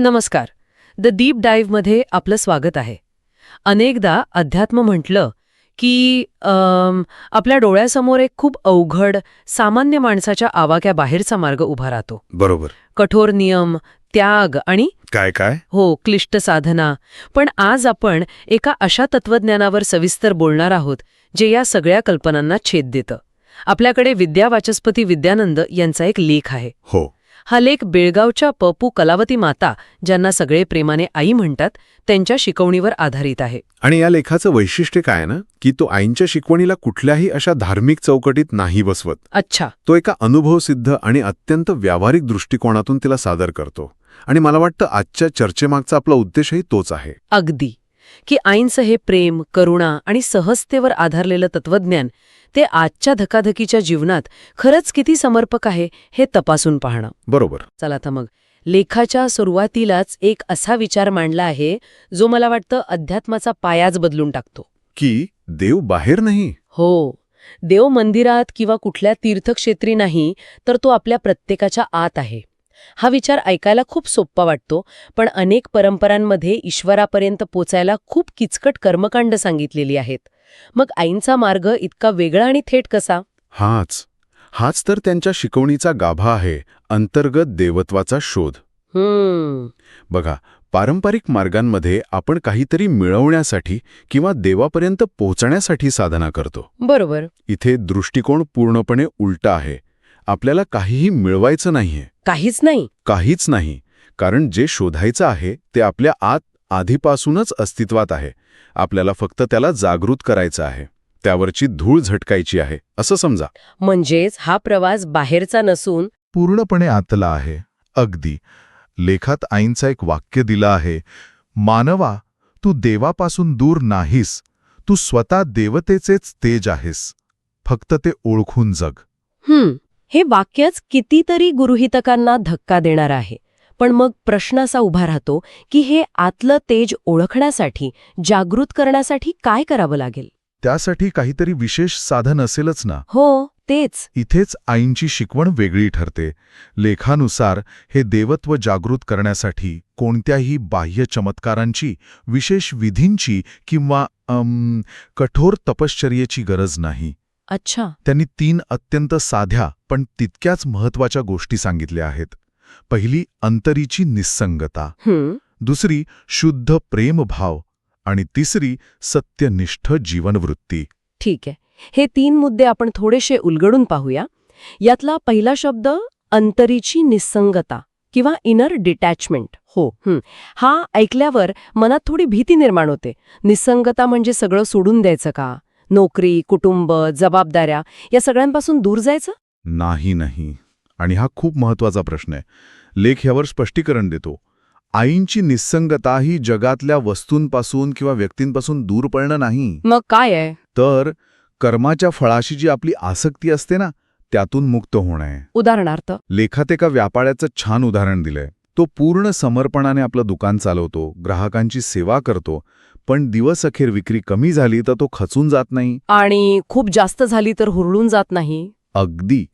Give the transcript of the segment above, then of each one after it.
नमस्कार. The deep डाईव्हमध्ये आपलं स्वागत आहे. अनेकदा अध्यात्म म्हटलं की आपल्या डोळ्यासमोर एक खूप अवघड सामान्य माणसाच्या आवाक्याबाहेरचा मार्ग उभा राहतो. बरोबर. कठोर नियम त्याग आणि काय काय? हो क्लिष्ट साधना. पण आज आपण एका अशा तत्वज्ञानावर सविस्तर बोलणार आहोत जे या सगळ्या कल्पनांना छेद देतं. आपल्याकडे विद्या वाचस्पती विद्यानंद यांचा एक लेख आहे. हो. हा लेख बेळगावच्या पपू कलावती माता ज्यांना सगळे प्रेमाने आई म्हणतात त्यांच्या शिकवणीवर आधारित आहे. आणि या लेखाचं वैशिष्ट्य काय ना? की तो आईंच्या शिकवणीला कुठल्याही अशा धार्मिक चौकटीत नाही बसवत. अच्छा. तो एका अनुभवसिद्ध आणि अत्यंत व्यावहारिक दृष्टिकोनातून तिला सादर करतो. आणि मला वाटतं आजच्या चर्चेमागचा आपला उद्देशही तोच आहे. अगदी. की आईंचं हे प्रेम करुणा आणि सहजतेवर आधारलेलं तत्वज्ञान ते आजच्या धकाधकीच्या जीवनात खरंच किती समर्पक आहे हे तपासून पाहणं. बरोबर. चला आता मग. लेखाच्या सुरुवातीलाच एक असा विचार मांडला आहे जो मला वाटतं अध्यात्माचा पायाच बदलून टाकतो. की देव बाहेर नाही? हो. देव मंदिरात किंवा कुठल्या तीर्थक्षेत्री नाही तर तो आपल्या प्रत्येकाच्या आत आहे. हा विचार ऐकायला खूप सोप्पा वाटतो पण अनेक परंपरांमध्ये ईश्वरापर्यंत पोचायला खूप किचकट कर्मकांड सांगितलेली आहेत. मग आईंचा मार्ग इतका वेगळा आणि थेट कसा? हाच. हाच तर त्यांच्या शिकवणीचा गाभा आहे अंतर्गत देवत्वाचा शोध. हम्म. बघा पारंपरिक मार्गांमध्ये आपण काहीतरी मिळवण्यासाठी किंवा देवापर्यंत पोहोचण्यासाठी साधना करतो. बरोबर. इथे दृष्टिकोन पूर्णपणे उलटा आहे. आपल्याला काहीही मिळवायचं नाहीये. काहीच नाही. काहीच नाही. कारण जे शोधायचं आहे ते आपल्या आत आधीपासूनच अस्तित्वात आहे. आपल्याला फक्त त्याला जागृत करायचं आहे. त्यावरची धूळ झटकायची आहे. असं समजा. म्हणजेच हा प्रवास बाहेरचा नसून पूर्णपणे आतला आहे. अगदी. लेखात आईंचा एक वाक्य दिलं आहे मानवा तू देवापासून दूर नाहीस. तू स्वतः देवतेचेच तेज आहेस. फक्त ते ओळखून जग. हं, हे वाक्यच कितीतरी गुरुहितकांना धक्का देणार आहे. पण मग प्रश्न असा उभा राहतो की हे आतलं तेज ओळखण्यासाठी जागृत करण्यासाठी काय करावं लागेल? त्यासाठी काहीतरी विशेष साधन असेलच ना? हो तेच. इथेच आईंची शिकवण वेगळी ठरते. लेखानुसार हे देवत्व जागृत करण्यासाठी कोणत्याही बाह्य चमत्कारांची विशेष विधींची किंवा कठोर तपश्चर्येची गरज नाही. अच्छा. त्यांनी तीन अत्यंत साध्या पण तितक्याच महत्त्वाच्या गोष्टी सांगितल्या आहेत. पहिली अंतरीची निस्संगता हं, दुसरी शुद्ध प्रेमभाव. आणि तिसरी सत्यनिष्ठ जीवनवृत्ती. ठीक आहे. हे तीन मुद्दे आपण थोडेसे उलगडून पाहूया. यातला पहिला शब्द अंतरीची निस्संगता किंवा इनर डिटॅचमेंट हो हं. हा ऐकल्यावर मनात थोडी भीती निर्माण होते. निस्संगता म्हणजे सगळं सोडून द्यायचं का? नोकरी कुटुंब जबाबदाऱ्या या सगळ्यांपासून दूर जायचं? नाही नाही. आणि हा खूप महत्त्वाचा प्रश्न आहे. लेख ह्यावर स्पष्टीकरण देतो. आईंची निस्संगता ही जगातल्या वस्तूंपासून किंवा व्यक्तींपासून दूर पळणं नाही. मग काय आहे? तर कर्माच्या फळाशी जी आपली आसक्ती असते ना त्यातून मुक्त होणं आहे. उदाहरणार्थ? लेखात एका व्यापाऱ्याचं छान उदाहरण दिलंय. तो पूर्ण समर्पणाने आपलं दुकान चालवतो ग्राहकांची सेवा करतो पण दिवस अखेर विक्री कमी झाली तर तो खचून जात नाही. आणि खूप जास्त झाली तर हुरळून जात नाही. अगदी.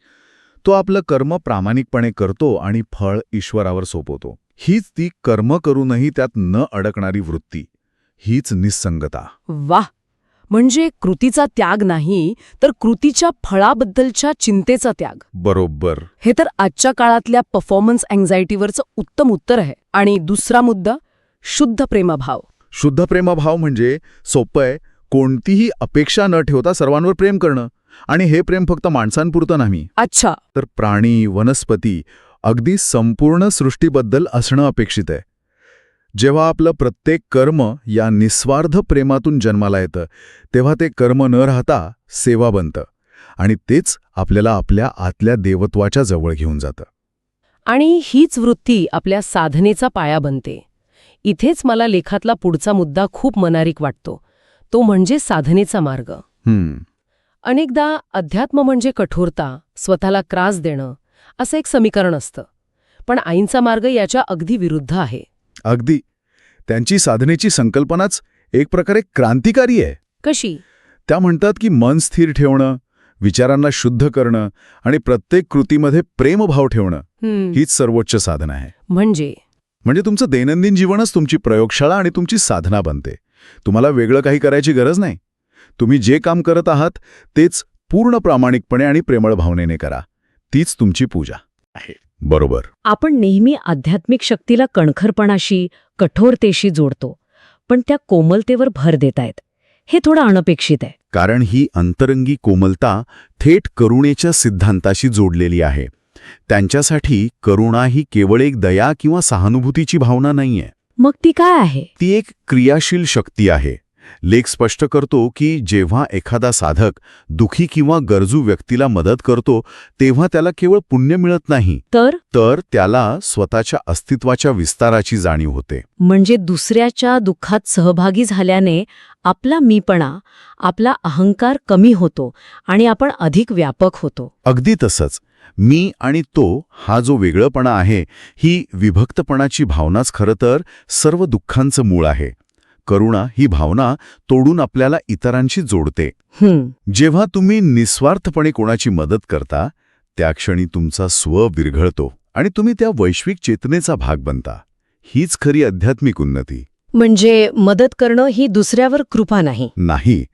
तो आपलं कर्म प्रामाणिकपणे करतो आणि फळ ईश्वरावर सोपवतो. हीच ती कर्म करूनही त्यात न अडकणारी वृत्ती. हीच निस्संगता वाह! म्हणजे कृतीचा त्याग नाही तर कृतीच्या फळाबद्दलच्या चिंतेचा त्याग. बरोबर. हे तर आजच्या काळातल्या परफॉर्मन्स अँझायटीवरचं उत्तम उत्तर आहे. आणि दुसरा मुद्दा शुद्ध प्रेमभाव. शुद्ध प्रेमभाव म्हणजे सोपं आहे कोणतीही अपेक्षा न ठेवता सर्वांवर प्रेम करणं. आणि हे प्रेम फक्त माणसांपुरतं नाही. अच्छा. तर प्राणी वनस्पती अगदी संपूर्ण सृष्टीबद्दल असणं अपेक्षित आहे. जेव्हा आपलं प्रत्येक कर्म या निस्वार्थ प्रेमातून जन्माला येतं तेव्हा ते कर्म न राहता सेवा बनतं. आणि तेच आपल्याला आपल्या आतल्या देवत्वाच्या जवळ घेऊन जातं. आणि हीच वृत्ती आपल्या साधनेचा पाया बनते. इथेच मला लेखातला पुढचा मुद्दा खूप मनारिक वाटतो. तो म्हणजे साधनेचा मार्ग. हम्म. अनेकदा अध्यात्म म्हणजे कठोरता स्वतःला त्रास देणं असं एक समीकरण असतं. पण आईंचा मार्ग याच्या अगदी विरुद्ध आहे. अगदी. त्यांची साधनेची संकल्पनाच एक प्रकारे क्रांतिकारी आहे. कशी? त्या म्हणतात की मन स्थिर ठेवणं विचारांना शुद्ध करणं आणि प्रत्येक कृतीमध्ये प्रेमभाव ठेवणं हीच सर्वोच्च साधन आहे. म्हणजे? म्हणजे तुमचं दैनंदिन जीवनच तुमची प्रयोगशाळा आणि तुमची साधना बनते. तुम्हाला वेगळं काही करायची गरज नाही. तुम्ही जे काम करत आहात तेच पूर्ण प्रामाणिकपणे आणि प्रेमळ भावनेने करा. तीच तुमची पूजा. आहे. बरोबर. आपण नेहमी आध्यात्मिक शक्तीला कणखरपणाशी कठोरतेशी जोडतो पण त्या कोमलतेवर भर देतायत. हे थोडं अनपेक्षित आहे. कारण ही अंतरंगी कोमलता थेट करुणेच्या सिद्धांताशी जोडलेली आहे. त्यांच्यासाठी करुणा ही केवळ एक दया किंवा सहानुभूतीची भावना नाहीये. मग ती काय आहे? ती एक क्रियाशील शक्ती आहे. लेख स्पष्ट करतो की जेव्हा एखादा साधक दुखी किंवा गरजू व्यक्तीला मदत करतो तेव्हा त्याला केवळ पुण्य मिळत नाही. तर? तर त्याला स्वतःच्या अस्तित्वाच्या विस्ताराची जाणीव होते. म्हणजे दुसऱ्याच्या दुःखात सहभागी झाल्याने आपला मीपणा आपला अहंकार कमी होतो आणि आपण अधिक व्यापक होतो. अगदी तसंच. मी आणि तो हा जो वेगळंपणा आहे ही विभक्तपणाची भावनाच खरं तर सर्व दुःखांचं मूळ आहे. करुणा ही भावना तोडून आपल्याला इतरांशी जोडते. जेव्हा तुम्ही निस्वार्थपणे कोणाची मदत करता त्या क्षणी तुमचा स्व विरघळतो आणि तुम्ही त्या वैश्विक चेतनेचा भाग बनता. हीच खरी आध्यात्मिक उन्नती. म्हणजे मदत करणं ही दुसऱ्यावर कृपा नाही. नाही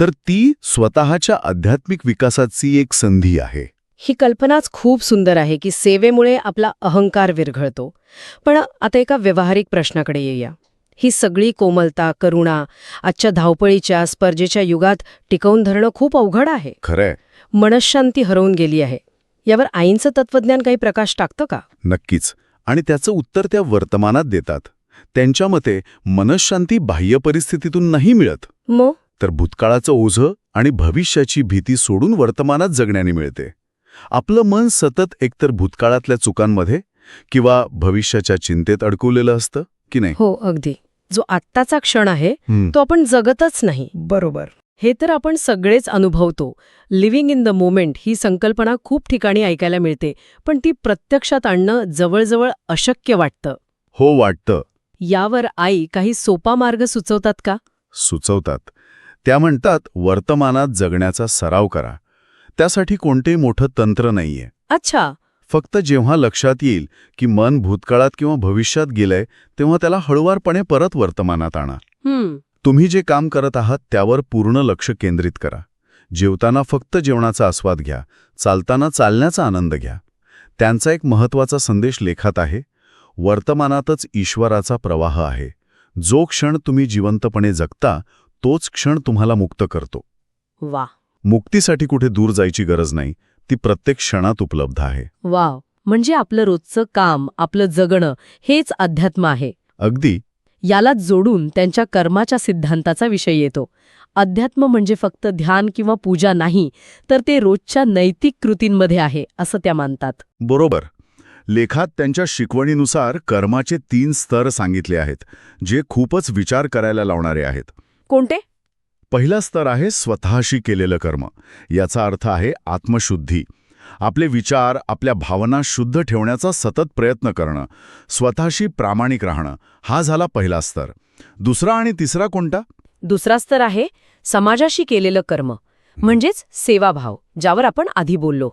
तर ती स्वतःच्या आध्यात्मिक विकासाची एक संधी आहे. ही कल्पनाच खूप सुंदर आहे की सेवेमुळे आपला अहंकार विरघळतो. पण आता एका व्यावहारिक प्रश्नाकडे येऊया. ही सगळी कोमलता करुणा आजच्या धावपळीच्या स्पर्धेच्या युगात टिकवून धरणं खूप अवघड आहे. खरंय. मनशांती हरवून गेली आहे. यावर आईंचं तत्वज्ञान काही प्रकाश टाकतं का? नक्कीच. आणि त्याचं उत्तर त्या वर्तमानात देतात. त्यांच्या मते मनशांती बाह्य परिस्थितीतून नाही मिळत. मग तर भूतकाळाचं ओझं आणि भविष्याची भीती सोडून वर्तमानात जगण्याने मिळते. आपलं मन सतत एकतर भूतकाळातल्या चुकांमध्ये किंवा भविष्याच्या चिंतेत अडकवलेलं असतं की नाही? हो अगदी. जो आत्ताचा क्षण आहे हं, तो आपण जगतच नाही. बरोबर. हे तर आपण सगळेच अनुभवतो. लिव्हिंग इन द मोमेंट ही संकल्पना खूप ठिकाणी ऐकायला मिळते पण ती प्रत्यक्षात आणणं जवळजवळ अशक्य वाटतं. हो वाटतं. यावर आई काही सोपा मार्ग सुचवतात का? सुचवतात. त्या म्हणतात वर्तमानात जगण्याचा सराव करा. त्यासाठी कोणतेही मोठं तंत्र नाहीये. अच्छा. फक्त जेव्हा लक्षात येईल की मन भूतकाळात किंवा भविष्यात गेलंय तेव्हा त्याला हळुवारपणे परत वर्तमानात आणा. तुम्ही जे काम करत आहात त्यावर पूर्ण लक्ष केंद्रित करा. जेवताना फक्त जेवणाचा आस्वाद घ्या. चालताना चालण्याचा आनंद घ्या. त्यांचा एक महत्त्वाचा संदेश लेखात आहे वर्तमानातच ईश्वराचा प्रवाह आहे. जो क्षण तुम्ही जिवंतपणे जगता तोच क्षण तुम्हाला मुक्त करतो. वा. मुक्तीसाठी कुठे दूर जायची गरज नाही. ती प्रत्येक क्षणात उपलब्ध आहे. वाव. म्हणजे आपलं रोजचं काम आपलं जगणं हेच अध्यात्म आहे. अगदी. याला जोडून त्यांच्या कर्माच्या सिद्धांताचा विषय येतो. अध्यात्म म्हणजे फक्त ध्यान किंवा पूजा नाही तर ते रोजच्या नैतिक कृतींमध्ये आहे असं त्या मानतात. बरोबर. लेखात त्यांच्या शिकवणीनुसार कर्माचे तीन स्तर सांगितले आहेत जे खूपच विचार करायला लावणारे आहेत. कोणते? पहिला स्तर आहे स्वतःशी केलेलं कर्म. याचा अर्थ आहे आत्मशुद्धी. आपले विचार आपल्या भावना शुद्ध ठेवण्याचा सतत प्रयत्न करणं स्वतःशी प्रामाणिक राहणं हा झाला पहिला स्तर. दुसरा आणि तिसरा कोणता? दुसरा स्तर आहे समाजाशी केलेलं कर्म म्हणजेच सेवाभाव ज्यावर आपण आधी बोललो.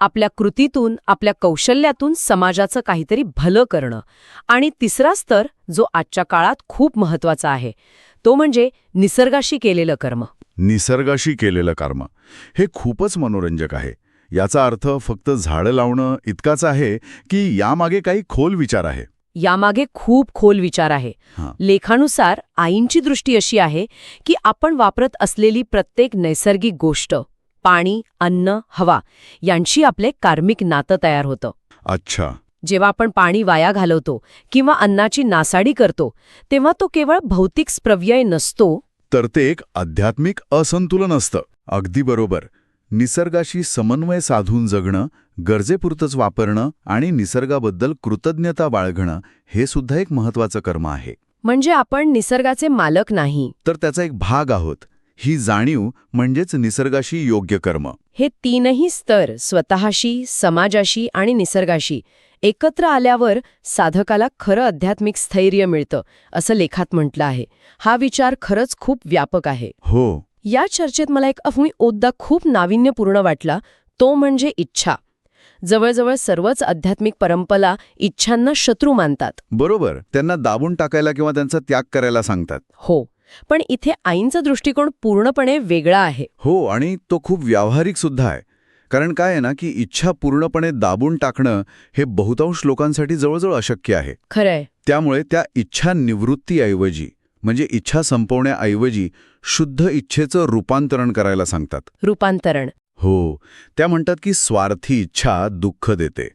आपल्या कृतीतून आपल्या कौशल्यातून समाजाचं काहीतरी भलं करणं. आणि तिसरा स्तर जो आजच्या काळात खूप महत्त्वाचा आहे तो म्हणजे निसर्गाशी केलेलं कर्म. निसर्गाशी केलेलं कर्म. हे खूपच मनोरंजक आहे. याचा अर्थ फक्त झाडं लावणं इतकाच आहे की यामागे काही खोल विचार आहे. यामागे खूप खोल विचार आहे. लेखानुसार आईंची दृष्टी अशी आहे की आपण वापरत असलेली प्रत्येक नैसर्गिक गोष्ट पाणी अन्न हवा यांची आपले कार्मिक नातं तयार होतं. अच्छा. जेव्हा आपण पाणी वाया घालवतो किंवा अन्नाची नासाडी करतो तेव्हा तो केवळ भौतिक स्प्रव्यय नसतो. तर ते एक आध्यात्मिक असंतुलन असतं. अगदी बरोबर. निसर्गाशी समन्वय साधून जगणं गरजेपुरतंच वापरणं आणि निसर्गाबद्दल कृतज्ञता बाळगणं हे सुद्धा एक महत्वाचं कर्म आहे. म्हणजे आपण निसर्गाचे मालक नाही. तर त्याचा एक भाग आहोत. ही जाणीव म्हणजेच निसर्गाशी योग्य कर्म. हे तीनही स्तर स्वतःशी समाजाशी आणि निसर्गाशी एकत्र आल्यावर साधकाला खरं आध्यात्मिक स्थैर्य मिळतं असं लेखात म्हटलं आहे. हा विचार खरंच खूप व्यापक आहे. हो. या चर्चेत मला एक अफमी ओद्दा खूप नाविन्यपूर्ण वाटला तो म्हणजे इच्छा. जवळजवळ सर्वच आध्यात्मिक परंपरा इच्छांना शत्रू मानतात. बरोबर. त्यांना दाबून टाकायला किंवा त्यांचा त्याग करायला सांगतात. हो. पण इथे आईंचा दृष्टिकोन पूर्णपणे वेगळा आहे. हो आणि तो खूप व्यावहारिक सुद्धा आहे. कारण काय आहे ना की इच्छा पूर्णपणे दाबून टाकणं हे बहुतांश लोकांसाठी जवळजवळ अशक्य आहे. खरंय. त्यामुळे त्या इच्छा निवृत्तीऐवजी म्हणजे इच्छा संपवण्याऐवजी शुद्ध इच्छेचं रूपांतरण करायला सांगतात. रूपांतरण. हो. त्या म्हणतात की स्वार्थी इच्छा दुःख देते.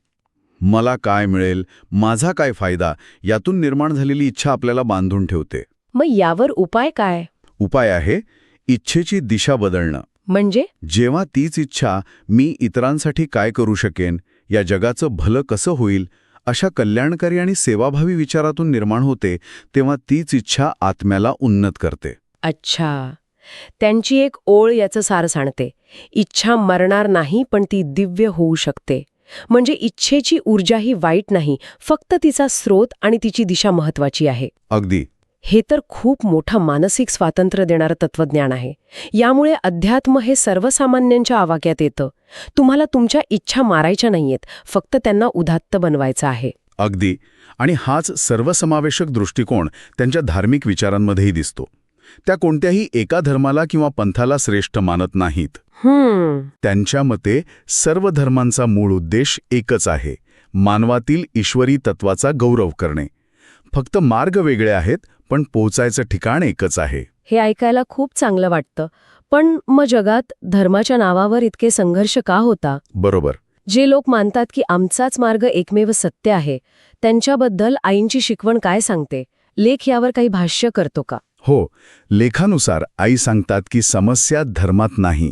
मला काय मिळेल माझा काय फायदा यातून निर्माण झालेली इच्छा आपल्याला बांधून ठेवते. मग यावर उपाय काय? उपाय आहे इच्छेची दिशा बदलणं. म्हणजे? जेव्हा तीच इच्छा मी इतरांसाठी काय करू शकेन या जगाचं भलं कसं होईल अशा कल्याणकारी आणि सेवाभावी विचारातून निर्माण होते तेव्हा तीच इच्छा आत्म्याला उन्नत करते. अच्छा. त्यांची एक ओळ याचं सार सांगते इच्छा मरणार नाही पण ती दिव्य होऊ शकते. म्हणजे इच्छेची ऊर्जा ही वाईट नाही फक्त तिचा स्रोत आणि तिची दिशा महत्वाची आहे. अगदी. हे तर खूप मोठं मानसिक स्वातंत्र्य देणारं तत्वज्ञान आहे. यामुळे अध्यात्म हे सर्वसामान्यांच्या आवाक्यात येतं. तुम्हाला तुमच्या इच्छा मारायच्या नाहीयेत फक्त त्यांना उदात्त बनवायचं आहे. अगदी. आणि हाच सर्वसमावेशक दृष्टिकोन त्यांच्या धार्मिक विचारांमध्येही दिसतो. त्या कोणत्याही एका धर्माला किंवा पंथाला श्रेष्ठ मानत नाहीत. त्यांच्या मते सर्व धर्मांचा मूळ उद्देश एकच आहे मानवातील ईश्वरी तत्वाचा गौरव करणे. फक्त मार्ग वेगळे आहेत पण पोचायचं ठिकाण एकच आहे. हे ऐकायला खूप चांगलं वाटतं. पण मग जगात धर्माच्या नावावर इतके संघर्ष का होता? बरोबर. जे लोक मानतात की आमचाच मार्ग एकमेव सत्य आहे त्यांच्याबद्दल आईंची शिकवण काय सांगते? लेख यावर काही भाष्य करतो का? हो लेखानुसार आई सांगतात की समस्या धर्मात नाही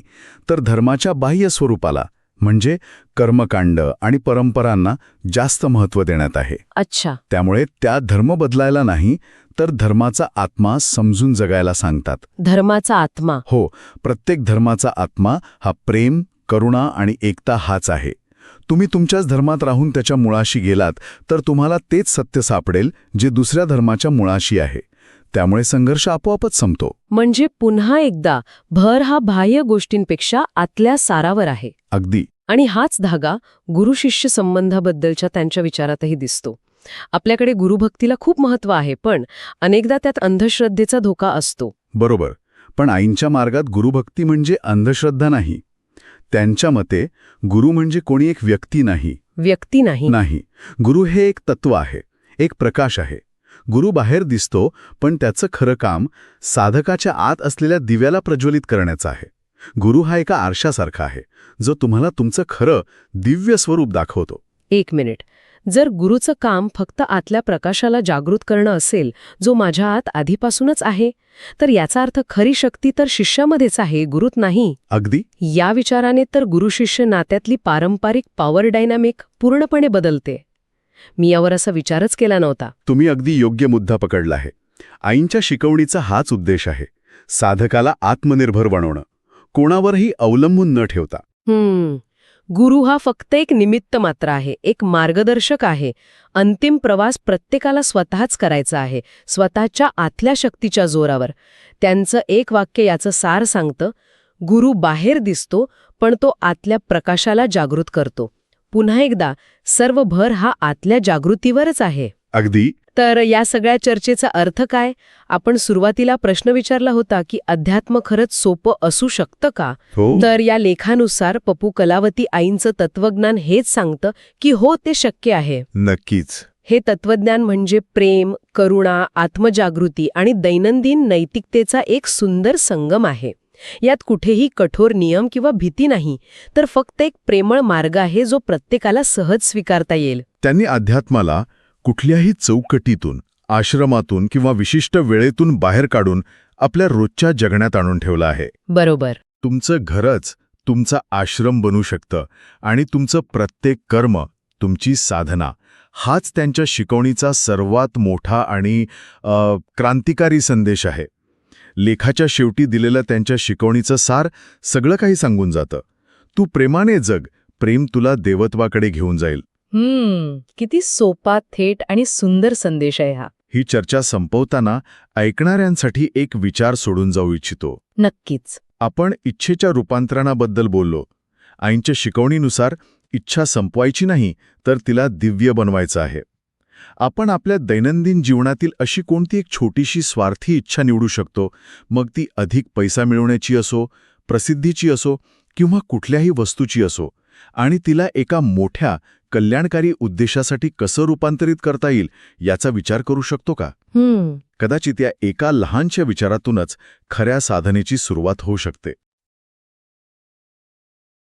तर धर्माच्या बाह्य स्वरूपाला म्हणजे कर्मकांड आणि परंपरांना जास्त महत्त्व देण्यात आहे. अच्छा. त्यामुळे त्या धर्म बदलायला नाही तर धर्माचा आत्मा समजून जगायला सांगतात. धर्माचा आत्मा. हो प्रत्येक धर्माचा आत्मा हा प्रेम करुणा आणि एकता हाच आहे. तुम्ही तुमच्याच धर्मात राहून त्याच्या मुळाशी गेलात तर तुम्हाला तेच सत्य सापडेल जे दुसऱ्या धर्माच्या मुळाशी आहे. त्यामुळे संघर्ष आपोआपच संपतो. म्हणजे पुन्हा एकदा भर हा बाह्य गोष्टींपेक्षा आतल्या सारावर आहे. अगदी. आणि हाच धागा गुरुशिष्य संबंधाबद्दलच्या त्यांच्या विचारातही दिसतो. आपल्याकडे गुरुभक्तीला खूप महत्त्व आहे पण अनेकदा त्यात अंधश्रद्धेचा धोका असतो. बरोबर. पण आईंच्या मार्गात गुरुभक्ती म्हणजे अंधश्रद्धा नाही. त्यांच्या मते गुरु म्हणजे कोणी एक व्यक्ती नाही. व्यक्ती नाही. नाही. गुरु हे एक तत्व आहे एक प्रकाश आहे. गुरु बाहेर दिसतो पण त्याचं खरं काम साधकाच्या आत असलेल्या दिव्याला प्रज्वलित करण्याचं आहे. गुरु हा एका आरशासारखा आहे जो तुम्हाला तुमचं खरं दिव्य स्वरूप दाखवतो. एक मिनिट. जर गुरुचं काम फक्त आतल्या प्रकाशाला जागृत करणं असेल जो माझ्या आत आधीपासूनच आहे तर याचा अर्थ खरी शक्ती तर शिष्यामध्येच आहे गुरुत नाही. अगदी? या विचाराने तर गुरुशिष्य नात्यातली पारंपरिक पॉवर डायनामिक पूर्णपणे बदलते. मी यावर असा विचारच केला नव्हता. तुम्ही अगदी योग्य मुद्दा पकडला आहे. आईंच्या शिकवणीचा हाच उद्देश आहे. साधकाला आत्मनिर्भर बनवणं. कोणावरही अवलंबून न ठेवता. हम्म. गुरु हा फक्त एक निमित्त मात्र आहे एक मार्गदर्शक आहे. अंतिम प्रवास प्रत्येकाला स्वतःच करायचा आहे स्वतःच्या आतल्या शक्तीच्या जोरावर. त्यांचं एक वाक्य याचं सार सांगतं गुरु बाहेर दिसतो पण तो आतल्या प्रकाशाला जागृत करतो. पुन्हा एकदा सर्व भर हा आतल्या जागृतीवरच आहे. अगदी. तर या सगळ्या चर्चेचा अर्थ काय? आपण सुरुवातीला प्रश्न विचारला होता की अध्यात्म खरंच सोपं असू शकतं का? हो. तर या लेखानुसार पपू कलावती आईंचं तत्वज्ञान हेच सांगतं की हो ते शक्य आहे. नक्कीच. हे तत्वज्ञान म्हणजे प्रेम करुणा आत्मजागृती आणि दैनंदिन नैतिकतेचा एक सुंदर संगम आहे. यात कुठेही कठोर नियम किंवा भीती नाही तर फक्त एक प्रेमळ मार्ग आहे जो प्रत्येकाला सहज स्वीकारता येईल. त्यांनी अध्यात्माला कुठल्याही चौकटीतून आश्रमातून किंवा विशिष्ट वेळेतून बाहेर काढून आपल्या रोजच्या जगण्यात आणून ठेवलं आहे. बरोबर. तुमचं घरच तुमचा आश्रम बनू शकतं आणि तुमचं प्रत्येक कर्म तुमची साधना हाच त्यांच्या शिकवणीचा सर्वात मोठा आणि क्रांतिकारी संदेश आहे. लेखाच्या शेवटी दिलेलं त्यांच्या शिकवणीचं सार सगळं काही सांगून जातं. तू प्रेमाने जग प्रेम तुला देवत्वाकडे घेऊन जाईल. हम्म किती सोपा थेट आणि सुंदर संदेश आहे हा. ही चर्चा संपवताना ऐकणाऱ्यांसाठी एक विचार सोडून जाऊ इच्छितो. नक्कीच. आपण इच्छेच्या रूपांतरणाबद्दल बोललो. आईंच्या शिकवणीनुसार इच्छा संपवायची नाही तर तिला दिव्य बनवायचं आहे. आपण आपल्या दैनंदिन जीवनातील अशी कोणती एक छोटीशी स्वार्थी इच्छा निवडू शकतो? मग ती अधिक पैसा मिळवण्याची असो प्रसिद्धीची असो किंवा कुठल्याही वस्तूची असो आणि तिला एका मोठ्या कल्याणकारी उद्देशासाठी कसं रूपांतरित करता येईल याचा विचार करू शकतो का? कदाचित या एका लहानशा विचारातूनच खऱ्या साधनेची सुरुवात होऊ शकते.